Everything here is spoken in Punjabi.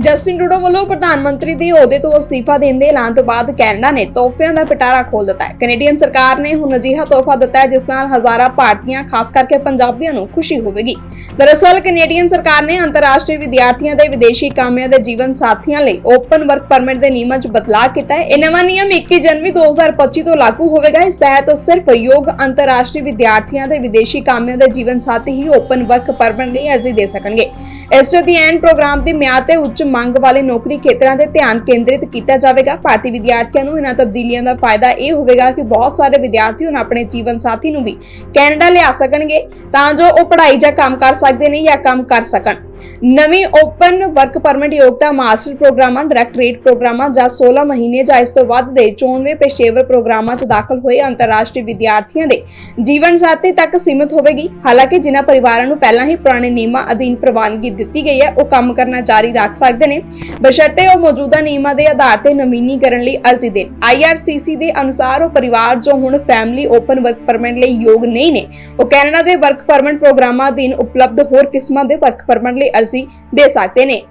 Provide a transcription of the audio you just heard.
ਜਸਟਿਨ ਟਰੂਡੋ ਵੱਲੋਂ ਪ੍ਰਧਾਨ ਮੰਤਰੀ ਦੇ ਅਹੁਦੇ ਤੋਂ ਅਸਤੀਫਾ ਦੇਣ ਦੇ ਐਲਾਨ ਤੋਂ ਬਾਅਦ ਕੈਨੇਡਾ ਨੇ ਤੋਹਫਿਆਂ ਦਾ ਪਿਟਾਰਾ ਖੋਲ ਦਿੱਤਾ ਹੈ। ਕੈਨੇਡੀਅਨ ਸਰਕਾਰ ਨੇ ਹੁਣ ਅਜਿਹਾ ਤੋਹਫਾ ਦਿੱਤਾ ਹੈ, ਜਿਸ ਨਾਲ ਹਜ਼ਾਰਾਂ ਭਾਰਤੀਆਂ, ਖਾਸ ਕਰਕੇ ਪੰਜਾਬੀਆਂ ਨੂੰ ਖੁਸ਼ੀ ਹੋਵੇਗੀ। ਦਰਅਸਲ, ਕੈਨੇਡੀਅਨ ਸਰਕਾਰ ਨੇ ਅੰਤਰਰਾਸ਼ਟਰੀ ਵਿਦਿਆਰਥੀਆਂ ਦੇ ਵਿਦੇਸ਼ੀ ਕਾਮਿਆਂ ਦੇ ਜੀਵਨ ਸਾਥੀਆਂ ਲਈ ਓਪਨ ਵਰਕ ਪਰਮਿਟ ਦੇ ਨਿਯਮਾਂ 'ਚ ਬਦਲਾਅ ਕੀਤਾ ਹੈ। ਇਹ ਨਵਾਂ ਨਿਯਮ 21 ਜਨਵਰੀ 2025 ਤੋਂ ਲਾਗੂ ਹੋਵੇਗਾ। ਇਸ ਤਹਿਤ ਸਿਰਫ ਯੋਗ ਅੰਤਰਰਾਸ਼ਟਰੀ ਵਿਦਿਆਰਥੀਆਂ ਦੇ ਵਿਦੇਸ਼ੀ ਕਾਮਿਆਂ ਦੇ ਜੀਵਨ ਸਾਥੀ ਹੀ ਓਪਨ ਵਰਕ ਪਰਮਿਟ ਲਈ ਅਰਜ਼ੀ ਦੇ ਸਕਣਗੇ। ਇਸ ਦੇ ਐਨ ਪ੍ਰੋਗਰਾਮ ਦੀ ਮਿਆਦ ਤੇ ਉੱਚ ਮੰਗ ਵਾਲੇ ਨੌਕਰੀ ਖੇਤਰਾਂ ਤੇ ਧਿਆਨ ਕੇਂਦਰਿਤ ਕੀਤਾ ਜਾਵੇਗਾ। ਭਾਰਤੀ ਵਿਦਿਆਰਥੀਆਂ ਨੂੰ ਇਹਨਾਂ ਤਬਦੀਲੀਆਂ ਦਾ ਫਾਇਦਾ ਇਹ ਹੋਵੇਗਾ ਕਿ ਬਹੁਤ ਸਾਰੇ ਵਿਦਿਆਰਥੀ ਹੁਣ ਆਪਣੇ ਜੀਵਨ ਸਾਥੀ ਨੂੰ ਵੀ ਕੈਨੇਡਾ ਲਿਆ ਸਕਣਗੇ, ਤਾਂ ਜੋ ਉਹ ਪੜ੍ਹਾਈ ਜਾਂ ਕੰਮ ਕਰ ਸਕਦੇ ਨੇ ਜਾਂ ਕੰਮ ਕਰ ਸਕਣ। ਨਵੀਂ ਓਪਨ ਵਰਕ ਪਰਮਿਟ ਯੋਗਤਾ ਮਾਸਟਰ ਪ੍ਰੋਗਰਾਮਾਂ, ਡਾਇਰੈਕਟੋਰੇਟ ਪ੍ਰੋਗਰਾਮਾਂ ਜਾਂ 16 ਮਹੀਨੇ ਜਾਂ ਇਸ ਤੋਂ ਵੱਧ ਦੇ 94 ਪੇਸ਼ੇਵਰ ਪ੍ਰੋਗਰਾਮਾਂ 'ਚ ਦਾਖਲ ਹੋਏ ਅੰਤਰਰਾਸ਼ਟਰੀ ਵਿਦਿਆਰਥੀਆਂ ਦੇ ਜੀਵਨ ਸਾਥੀ ਤੱਕ ਸੀਮਿਤ ਹੋਵੇਗੀ। ਹਾਲਾਂਕਿ ਜਿਨ੍ਹਾਂ ਪਰਿਵਾਰਾਂ ਨੂੰ ਪਹਿਲਾਂ ਹੀ ਪੁਰਾਣੇ ਨਿਯਮਾਂ ਅਧੀਨ ਪ੍ਰਵਾਨਗੀ ਦਿੱਤੀ ਗਈ ਹੈ, ਉਹ ਕੰਮ ਕਰਨਾ ਜਾਰੀ ਰੱਖ ਸਕਦੇ ਨੇ। ਬਸ਼ਰਤੇ ਉਹ ਮੌਜੂਦਾ ਨਿਯਮਾਂ ਦੇ ਆਧਾਰ ਤੇ ਨਵੀਨੀਕਰਨ ਲਈ ਅਰਜ਼ੀ ਦੇਣ। IRCC ਦੇ ਅਨੁਸਾਰ ਉਹ ਪਰਿਵਾਰ ਜੋ ਹੁਣ ਫੈਮਿਲੀ ਓਪਨ ਵਰਕ ਪਰਮਿਟ ਲਈ ਯੋਗ ਨਹੀਂ ਨੇ, ਉਹ ਕੈਨੇਡਾ ਦੇ ਵਰਕ ਪਰਮਿਟ ਪ੍ਰੋਗਰਾਮਾਂ ਅਧੀਨ ਉਪਲਬਧ ਹੋਰ ਕਿਸਮਾਂ ਦੇ ਵਰਕ ਪਰਮਿਟ ਲਈ ਅਰਜ਼ੀ ਦੇ ਸਕਦੇ ਨੇ।